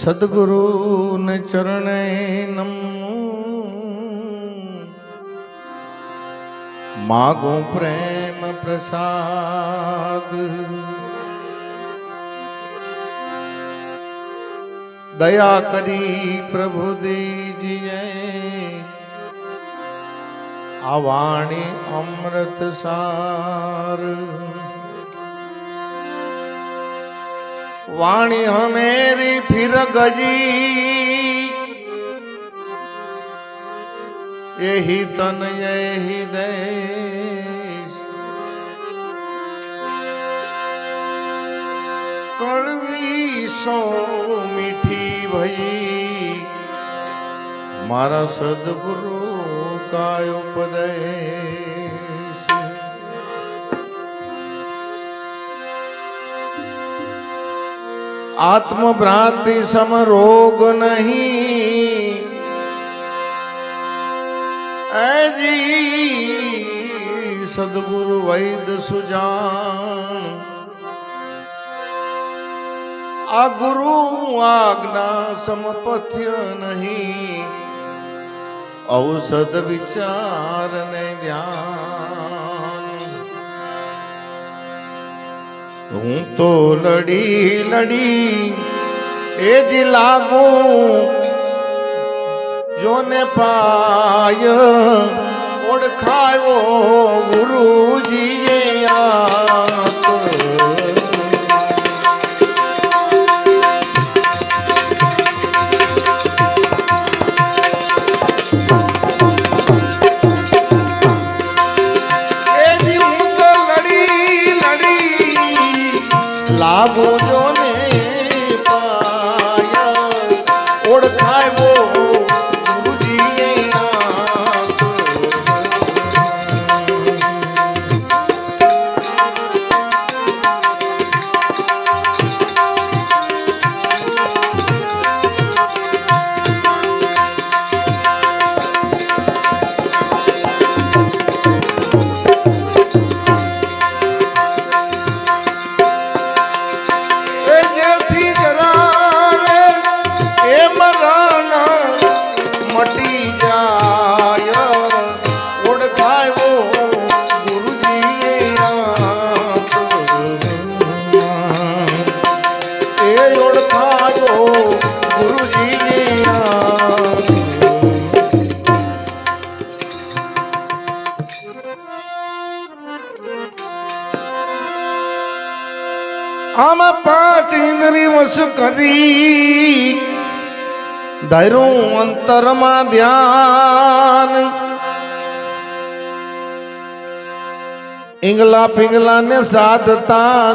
સદગુરુ ને ચરણે નમ માગો પ્રેમ પ્રસાદ દયા કરી પ્રભુ દીજીએ આ વાણી અમૃત સાર વાણી હમેરી ફિર ગજી. એહી તન, એહી દેશ. કડવી સો મીઠી ભઈ. મારા સદગુરુ કાય ઉપદેશ. આત્મભ્રાંતિ સમ રોગ નહીં. એજી સદગુરુ વૈદ સુજાન આ ગુરુ આજ્ઞા સમપથ્ય નહીં. ઔષધ વિચાર ને ધ્યાન. હું તો લડી લડી એ જ લાગુ. જોને પાય ઓળખાયો ગુરુજીએ યાદ લાગુ આમાં પાંચ ઇન્દ્રિય વશ કરી. ધરું અંતરમાં ધ્યાન. ઇંગલા પિંગલા ને સાધતા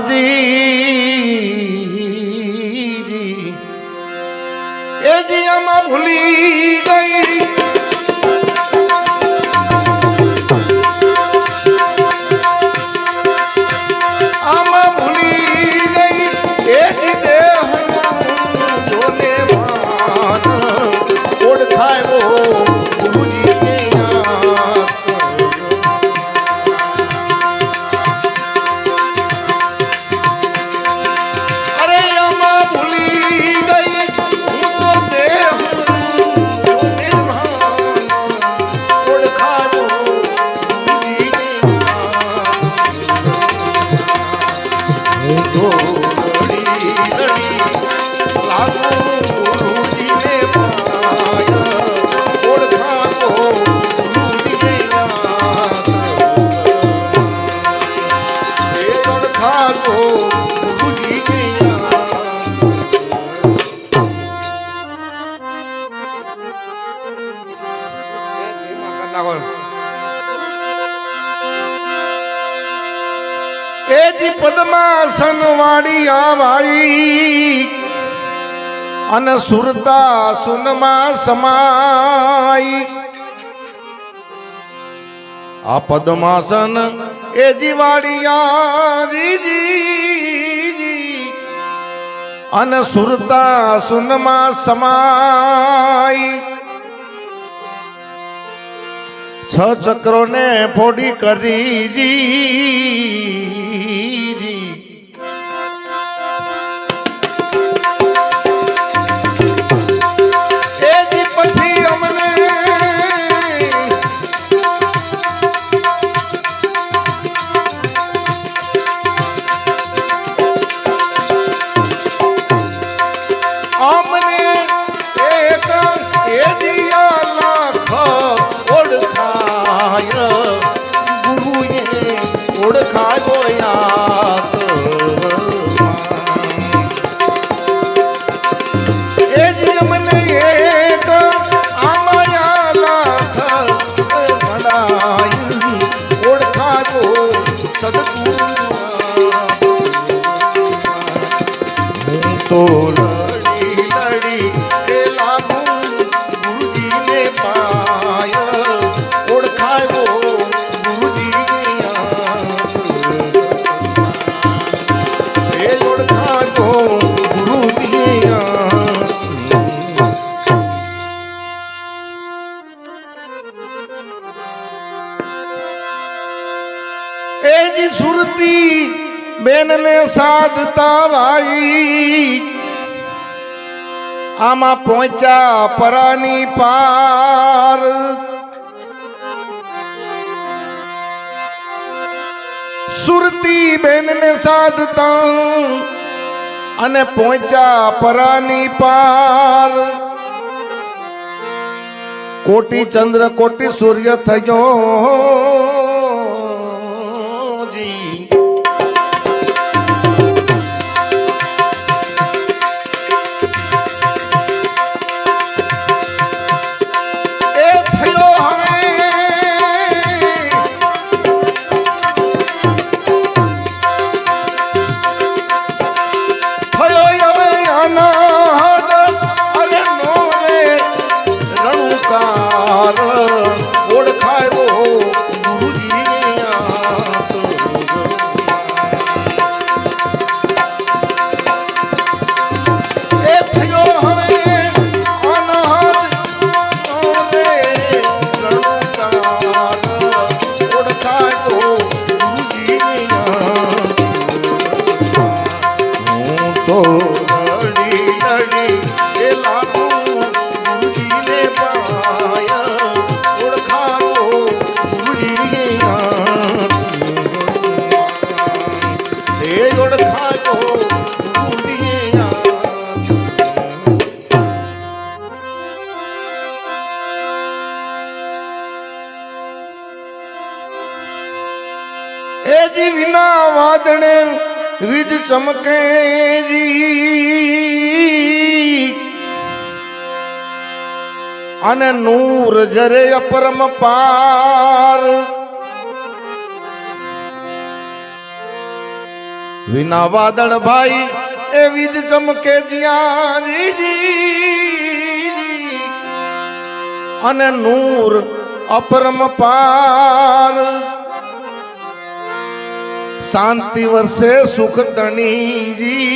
પદ્માસન વાળી આવાઈ. અને સુરતા સુનમાં સમાઈ. આ પદ્માસન એ જી વાળિયા જી જી જી અને સુરતા સુનમાં સમાઈ. છ ચક્રોને ફોડી કરી જી સાધતા ભાઈ આમાં પહોંચ્યા પરાની પાર. સુરતી બેનને સાધતા અને પહોંચ્યા પરાની પાર. કોટી ચંદ્ર, કોટી સૂર્ય થયો. જી વિના વાદણે વીજ ચમકે અને નૂર જરે અપરમ પાર વિના વાદળ ભાઈ એ વીજ ચમકે જ્યાં જી જી અને નૂર અપરમ પાર. શાંતિ વર્ષે સુખ ધણીજી.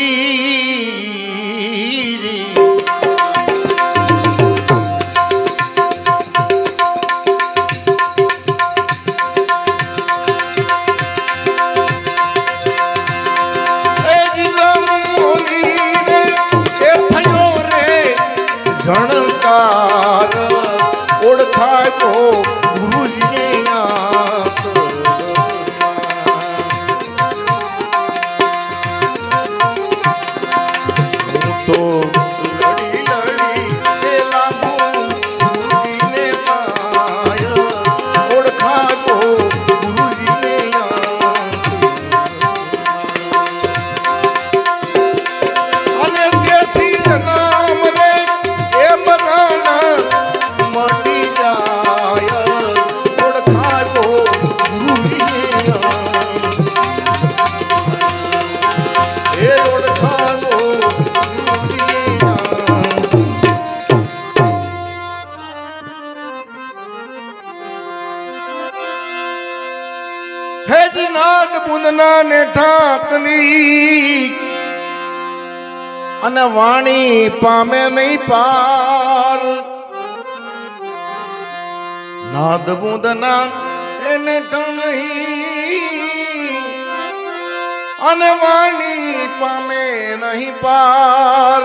તો ઠાકની અને વાણી પામે નહીં પાર નાદ બુંદના એને નહીં અને વાણી પામે નહીં પાર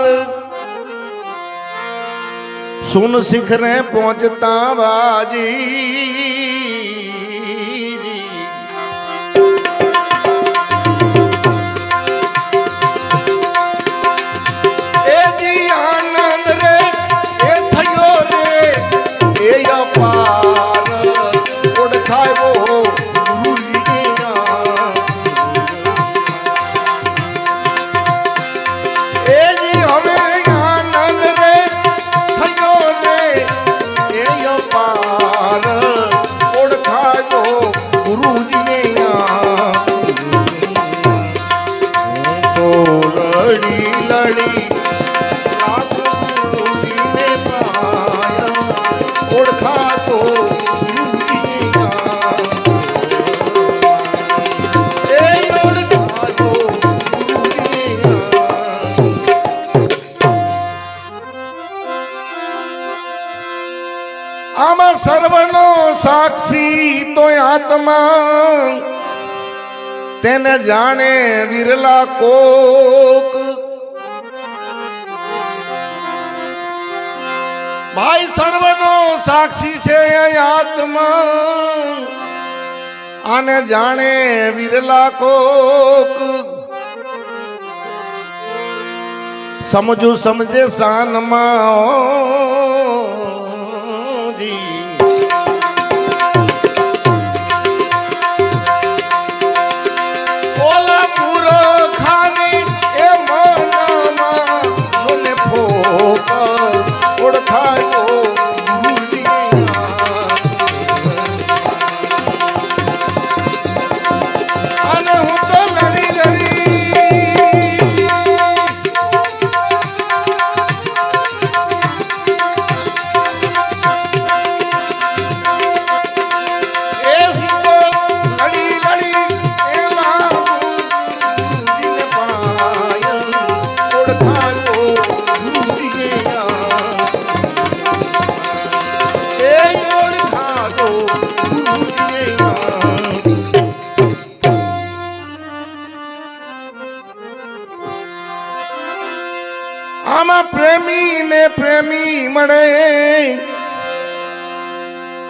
સુન શિખરે પહોંચતા બાજી આત્મા તેને જાણે વિરલા કોક. ભાઈ સર્વનો સાક્ષી છે આત્મા. આને જાણે વિરલા કોક. સમજુ સમજે સાનમાં.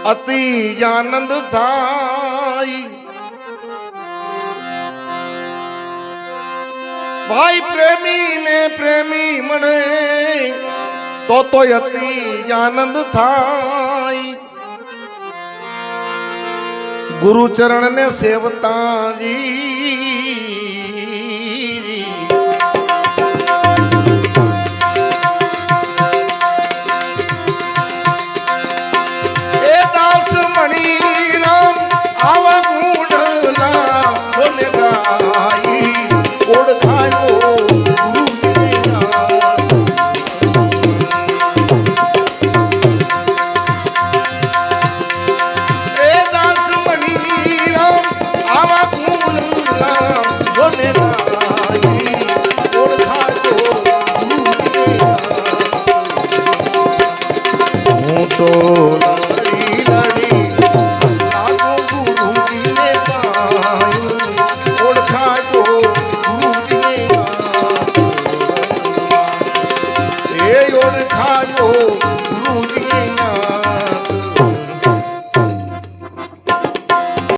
અતિ આનંદ થાય ભાઈ પ્રેમી ને પ્રેમી મળે તો તો અતિ આનંદ થાય ગુરુચરણ ને સેવતાજી